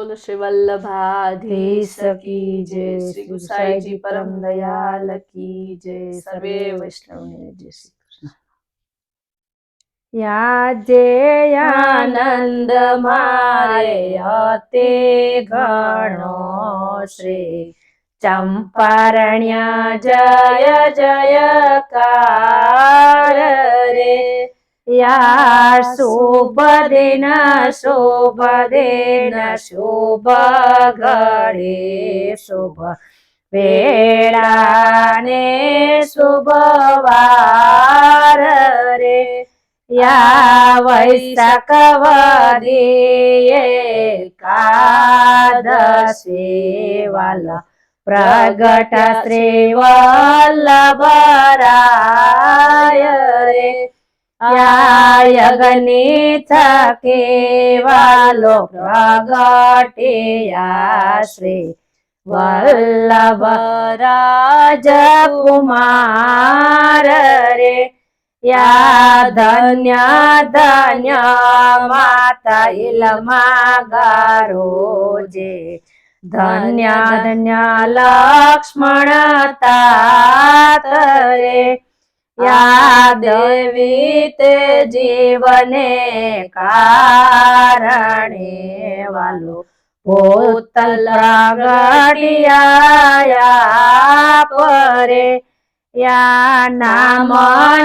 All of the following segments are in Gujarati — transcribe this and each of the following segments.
બોલો શ્રી વલ્લભાધીશ ધીશ કી જય શ્રી ગુસાઈજી પરમ દયાલ કી જય સર્વે વૈષ્ણવને જય શ્રી કૃષ્ણ યાજે આનંદ મારે અતે ઘણો શ્રી ચંપારણ્ય જય જયકાર રે યા શુભ ન શુભ ન શોભ ઘડે શોભ વેળાને શુભ વાર રે. યા વૈશાખ વદીએ કાદશી વાલા પ્રગટ શ્રી વલ્લભરા गणेचा केवा लोक गाटे आश्रे वल्लभ राज कुमार रे. या धन्या धन्या माता इल मागारोजे धन्या धन्या लक्ष्मण तात रे. યા દેવી તે જીવને કારણે વાલો. પોતલ પ્રગટિયા પરે યા નામ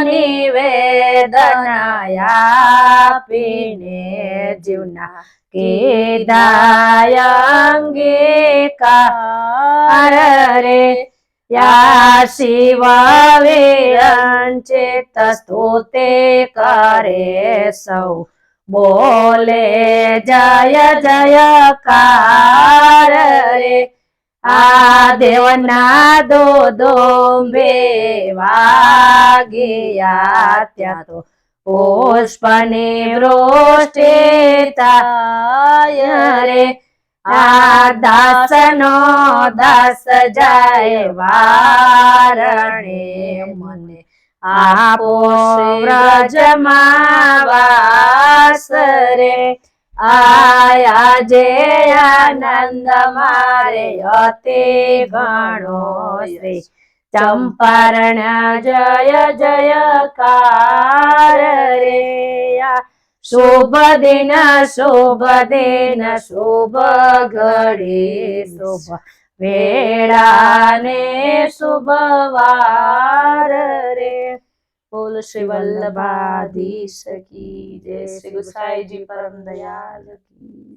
નિવેદનાયા પીને જીવના કેદાયંગિકાર રે. યા શિવ વિરંચિત સ્તુતે કરે સૌ. બોલે જય જયકાર રે. આ દેવના દો દોંબે વાગ્યા ત્યાં તો પુષ્પની થાય રે. આ દાસનો દાસ જાય વારણે મને. આપો વ્રજમાં વાસ રે. આયા જે આનંદ મારે અતિ ઘણો શ્રી. ચંપારણ જય જયકાર રે. આ શુભ દિન શુભ ઘડી શુભ વેળાને શુભ વાર રે. બોલ શ્રી વલ્લભાધીશ કી જય. શ્રી ગુસાઈજી પરમ દયાલ કી.